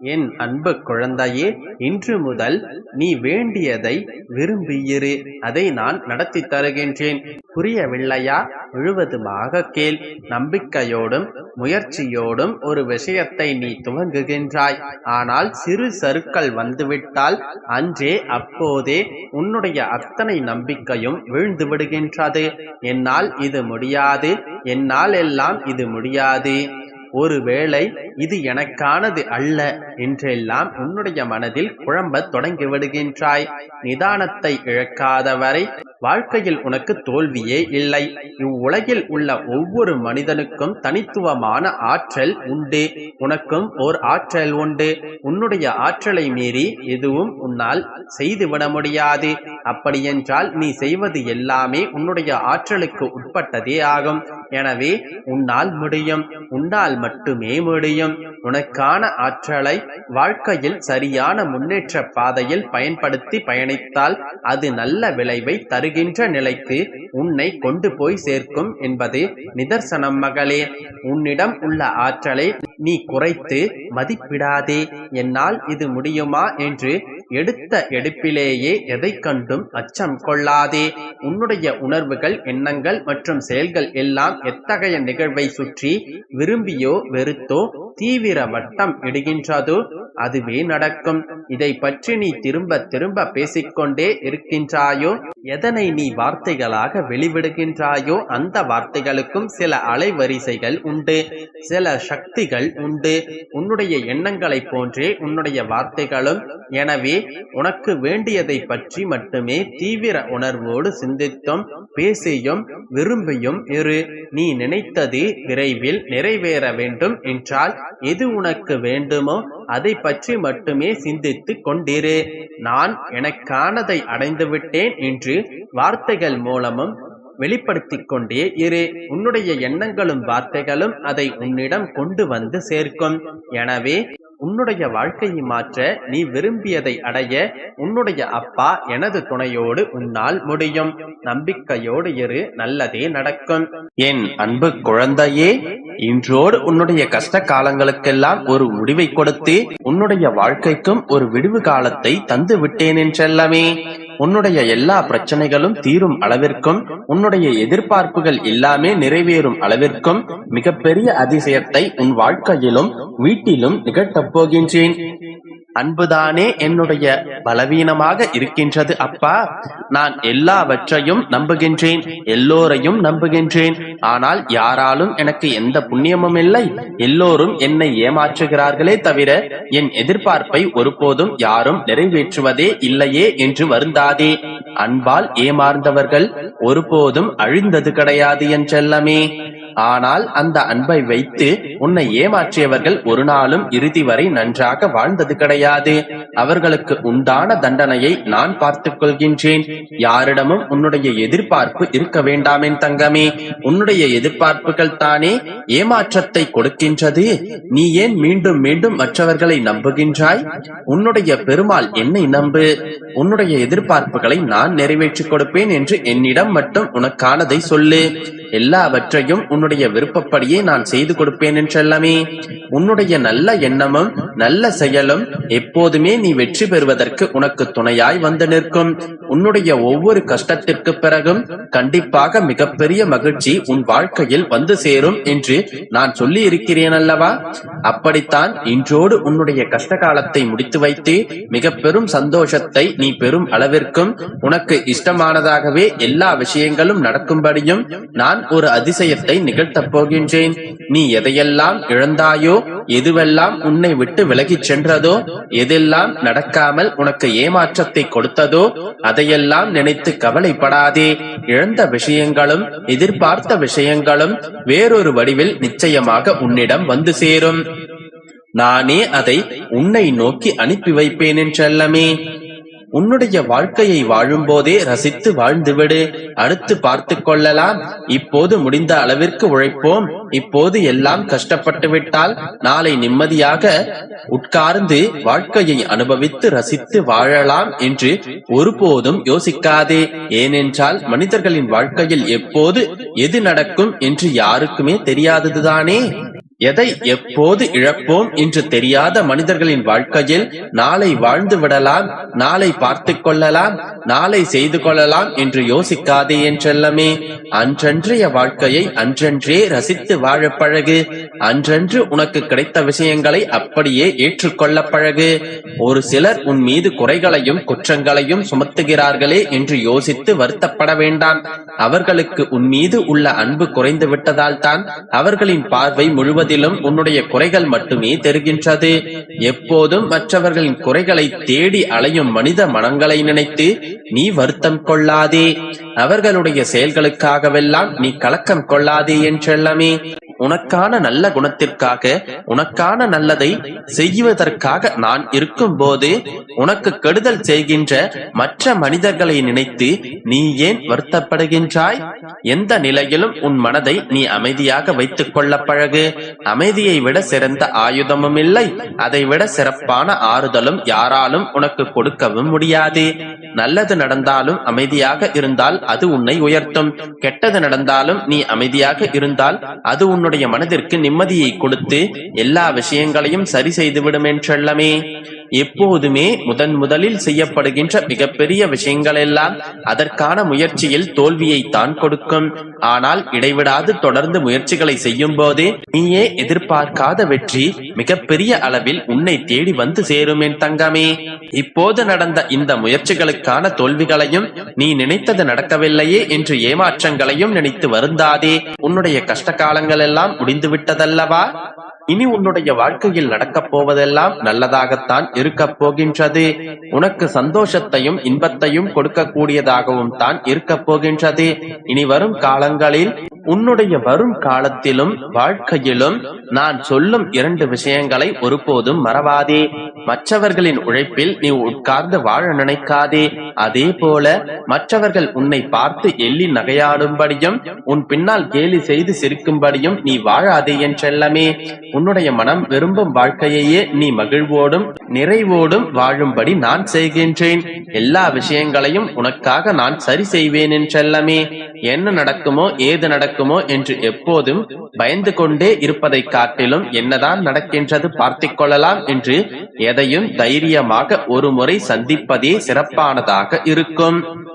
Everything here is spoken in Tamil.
என் அன்பு குழந்தையே இன்று முதல் நீ வேண்டியதை விரும்பியிரு அதை நான் நடத்தி தருகின்றேன். புரியவில்லையா? முழுவதுமாக கேள். நம்பிக்கையோடும் முயற்சியோடும் ஒரு விஷயத்தை நீ துவங்குகின்றாய். ஆனால் சிறு சருக்கள் வந்துவிட்டால் அன்றே அப்போதே உன்னுடைய அத்தனை நம்பிக்கையும் வீழ்ந்து விடுகின்றது. என்னால் இது முடியாது. என்னால் எல்லாம் இது முடியாது. ஒருவேளை இது எனக்கானது அல்ல என்றெல்லாம் உன்னுடைய மனதில் குழம்பத் தொடங்கி விடுகின்றாய். நிதானத்தை இழக்காதவரை வாழ்க்கையில் உனக்கு தோல்வியே இல்லை. இவ்வுலகில் உள்ள ஒவ்வொரு மனிதனுக்கும் தனித்துவமான ஆற்றல் உண்டு. உனக்கும் ஓர் ஆற்றல் உண்டு. உன்னுடைய ஆற்றலை மீறி எதுவும் உன்னால் செய்துவிட முடியாது. அப்படியென்றால் நீ செய்வது எல்லாமே உன்னுடைய ஆற்றலுக்கு உட்பட்டதே ஆகும். எனவே உன்னால் முடியும். உன்னால் மட்டுமே முடியும். உனக்கான ஆற்றலை வாழ்க்கையில் சரியான முன்னேற்ற பாதையில் பயன்படுத்தி பயணித்தால் அது நல்ல விளைவை தருகின்ற நிலைக்கு உன்னை கொண்டு போய் சேர்க்கும் என்பது நிதர்சனம் மகளே. உன்னிடம் உள்ள ஆற்றலை நீ குறைத்து மதிப்பிடாதே. என்னால் இது முடியுமா? என்று எடுத்த எடுப்பிலேயே எதை கண்டும் அச்சம் கொள்ளாதே. உன்னுடைய உணர்வுகள் எண்ணங்கள் மற்றும் செயல்கள் எல்லாம் எத்தகைய நிகழ்வை சுற்றி விரும்பியோ வெறுத்தோ தீவிர வட்டம் இடுகின்றதோ அதுவே நடக்கும். இதை பற்றி நீ திரும்ப திரும்ப பேசிக்கொண்டே இருக்கின்றாயோ? எதனை நீ வார்த்தைகளாக வெளிவிடுகின்றாயோ அந்த வார்த்தைகளுக்கும் சில அலைவரிசைகள் உண்டு சில சக்திகள் உண்டு. உன்னுடைய எண்ணங்களைப் போன்றே உன்னுடைய வார்த்தைகளும். எனவே உனக்கு வேண்டியதை பற்றி மட்டுமே தீவிர உணர்வோடு சிந்தித்தும் பேசியும் விரும்பியும் இரு. நீ நினைத்தது விரைவில் நிறைவேற வேண்டும் என்றால் எது உனக்கு வேண்டுமோ அதை பற்றி மட்டுமே சிந்தித்து கொண்டிரு. நான் எனக்கானதை அடைந்துவிட்டேன் என்று வார்த்தைகள் மூலமும் வெளிப்படுத்திக் கொண்டே இரு. உன்னுடைய எண்ணங்களும் வார்த்தைகளும் அதை உன்னிடம் கொண்டு வந்து சேர்க்கும். எனவே உன்னுடைய வாழ்க்கையை மாற்ற நீ விரும்பியதை அடைய உன்னுடைய அப்பா எனது துணையோடு உன்னால் முடியும். நம்பிக்கையோடு இரு நல்லதே நடக்கும். என் அன்பு குழந்தையே இன்றோடு உன்னுடைய கஷ்ட காலங்களுக்கெல்லாம் ஒரு முடிவை கொடுத்து உன்னுடைய வாழ்க்கைக்கும் ஒரு விடுவு காலத்தை தந்து விட்டேன் என்றெல்லாமே உன்னுடைய எல்லா பிரச்சனைகளும் தீரும் அளவிற்கும் உன்னுடைய எதிர்பார்ப்புகள் எல்லாமே நிறைவேறும் அளவிற்கும் மிகப்பெரிய அதிசயத்தை உன் வாழ்க்கையிலும் வீட்டிலும் நிகழ்த்தப் போகின்றேன். அன்புதானே என்னுடைய பலவீனமாக இருக்கின்றது அப்பா. நான் எல்லாவற்றையும் நம்புகின்றேன் எல்லோரையும் நம்புகின்றேன். ஆனால் யாராலும் எனக்கு எந்த புண்ணியமும் இல்லை. எல்லோரும் என்னை ஏமாற்றுகிறார்களே தவிர என் எதிர்பார்ப்பை ஒருபோதும் யாரும் நிறைவேற்றுவதே இல்லையே என்று வருந்தாதே. அன்பால் ஏமாந்தவர்கள் ஒருபோதும் அழிந்தது கிடையாது என்றெல்லமே ஆனால் அந்த அன்பை வைத்து உன்னை ஏமாற்றியவர்கள் ஒரு நாளும் இறுதி வரை நன்றாக வாழ்ந்தது கிடையாது. அவர்களுக்கு உண்டான தண்டனையை நான் பார்த்துக் கொள்கின்றேன். யாரிடமும் உன்னுடைய எதிர்பார்ப்பு இருக்க வேண்டாமேன் தங்கமே. உன்னுடைய எதிர்பார்ப்புகள் தானே ஏமாற்றத்தை கொடுக்கின்றது. நீ ஏன் மீண்டும் மீண்டும் மற்றவர்களை நம்புகின்றாய்? உன்னுடைய பெருமாள் என்னை நம்பு. உன்னுடைய எதிர்பார்ப்புகளை நான் நிறைவேற்றிக் கொடுப்பேன் என்று என்னிடம் மட்டும் உனக்கானதை சொல்லு. எல்லாவற்றையும் உன்னுடைய விருப்பப்படியே நான் செய்து கொடுப்பேன் என்றெல்லாமே. உன்னுடைய நல்ல எண்ணமும் நல்ல செயலும் எப்போதுமே நீ வெற்றி பெறுவதற்கு உனக்கு துணையாய் வந்து நிற்கும். உன்னுடைய ஒவ்வொரு கஷ்டத்திற்கு பிறகும் கண்டிப்பாக மிகப்பெரிய மகிழ்ச்சி உன் வாழ்க்கையில் வந்து சேரும் என்று நான் சொல்லி இருக்கிறேன் அல்லவா? அப்படித்தான் இன்றோடு உன்னுடைய கஷ்ட காலத்தை முடித்து வைத்து மிக பெரும் சந்தோஷத்தை நீ பெரும் அளவிற்கும் உனக்கு இஷ்டமானதாகவே எல்லா விஷயங்களும் நடக்கும்படியும் நான் ஒரு அதிசயத்தை நிகழ்த்தப் போகின்றேன். நீ எதையெல்லாம் இழந்தாயோ எதுவெல்லாம் உன்னை விட்டு விலகிச் சென்றதோ எதெல்லாம் நடக்காமல் உனக்கு ஏமாற்றத்தை கொடுத்ததோ அதையெல்லாம் நினைத்து கவலைப்படாதே. இழந்த விஷயங்களும் எதிர்பார்த்த விஷயங்களும் வேறொரு வடிவில் நிச்சயமாக உன்னிடம் வந்து சேரும். நானே அதை உன்னை நோக்கி அனுப்பி வைப்பேன் என்றல்லமே உன்னுடைய வாழ்க்கையை வாழும்போதே ரசித்து வாழ்ந்துவிடு. அடுத்து பார்த்து கொள்ளலாம். இப்போது முடிந்த அளவிற்கு உழைப்போம். இப்போது எல்லாம் கஷ்டப்பட்டு விட்டால் நாளை நிம்மதியாக உட்கார்ந்து வாழ்க்கையை அனுபவித்து ரசித்து வாழலாம் என்று ஒருபோதும் யோசிக்காதே. ஏனென்றால் மனிதர்களின் வாழ்க்கையில் எப்போது எது நடக்கும் என்று யாருக்குமே தெரியாததுதானே. எதை எப்போது இழப்போம் என்று தெரியாத மனிதர்களின் வாழ்க்கையில் நாளை வாழ்ந்து விடலாம் நாளை பார்த்து கொள்ளலாம் நாளை செய்து கொள்ளலாம் என்று யோசிக்காதே என்றெல்லமே அன்றன்றைய வாழ்க்கையை அன்றன்றே ரசித்து வாழ பழகு அன்றன்று உனக்கு கிடைத்த விஷயங்களை அப்படியே ஏற்றுக்கொள்ள பழகு. ஒரு சிலர் உன் மீது குறைகளையும் குற்றங்களையும் சுமத்துகிறார்களே என்று யோசித்து வருத்தப்பட வேண்டாம். அவர்களுக்கு உன் மீது உள்ள அன்பு குறைந்து விட்டதால் தான் அவர்களின் பார்வை முழுவதும் முழுவதிலும் உன்னுடைய குறைகள் மட்டுமே தெரிகின்றது. எப்போதும் மற்றவர்களின் குறைகளை தேடி அலையும் மனித மனங்களை நினைத்து நீ வருத்தம் கொள்ளாதே. அவர்களுடைய செயல்களுக்காகவெல்லாம் நீ கலக்கம் கொள்ளாதே என்றெல்லாமே உனக்கான நல்ல குணத்திற்காக உனக்கான நல்லதை செய்வதற்காக நான் இருக்கும்போது உனக்கு கெடுதல் செய்கின்ற மற்ற மனிதர்களை நினைத்து நீ ஏன் வருத்தப்படுகின்றாய்? எந்த நிலையிலும் உன் மனதை நீ அமைதியாக வைத்துக் கொள்ள பழகு. அமைதியை விட சிறந்த ஆயுதமும் இல்லை. அதை விட சிறப்பான ஆறுதலும் யாராலும் உனக்கு கொடுக்கவும் முடியாது. நல்லது நடந்தாலும் அமைதியாக இருந்தால் அது உன்னை உயர்த்தும். கெட்டது நடந்தாலும் நீ அமைதியாக இருந்தால் அது உன்னுடைய மனதிற்கு நிம்மதியை கொடுத்து எல்லா விஷயங்களையும் சரி செய்துவிடும் என்றெல்லமே. எப்போதுமே முதன் முதலில் செய்யப்படுகின்ற மிகப்பெரிய விஷயங்கள் எல்லாம் அதற்கான முயற்சியில் தோல்வியை தான் கொடுக்கும். ஆனால் இடைவிடாது தொடர்ந்து முயற்சிகளை செய்யும் போது நீயே எதிர்பார்க்காத வெற்றி மிகப்பெரிய அளவில் உன்னை தேடி வந்து சேரும் என் தங்கமே. இப்போது நடந்த இந்த முயற்சிகளுக்கான தோல்விகளையும் நீ நினைத்தது நடக்கவில்லையே என்று ஏமாற்றங்களையும் நினைத்து வருந்தாதே. உன்னுடைய கஷ்ட காலங்கள் எல்லாம் முடிந்து விட்டதல்லவா இனி உன்னுடைய வாழ்க்கையில் நடக்கப் போவதெல்லாம் நல்லதாகத்தான் இருக்கப் போகின்றது. உனக்கு சந்தோஷத்தையும் இன்பத்தையும் கொடுக்கக்கூடியதாகவும் தான் இருக்கப் போகின்றது. இனி வரும் காலங்களில் உன்னுடைய வரும் காலத்திலும் வாழ்க்கையிலும் நான் சொல்லும் இரண்டு விஷயங்களை ஒருபோதும் மறவாதே. மற்றவர்களின் உழைப்பில் நீ உட்கார்ந்து வாழ நினைக்காதே. அதே போல மற்றவர்கள் உன்னை பார்த்து எள்ளி நகையாடும்படியும் உன் பின்னால் கேலி செய்து சிரிக்கும்படியும் நீ வாழாதே என் செல்லமே. உன்னுடைய மனம் விரும்பும் வாழ்க்கையையே நீ மகிழ்வோடும் நிறைவோடும் வாழும்படி நான் செய்கின்றேன். எல்லா விஷயங்களையும் உனக்காக நான் சரி செய்வேன் என் செல்லமே. என்ன நடக்குமோ ஏது நடக்குமோ என்று எப்போதும் பயந்து கொண்டே இருப்பதை காட்டிலும் என்னதான் நடக்கின்றது பார்த்து கொள்ளலாம் என்று எதையும் தைரியமாக ஒரு முறை சந்திப்பதே சிறப்பானதாக இருக்கும்.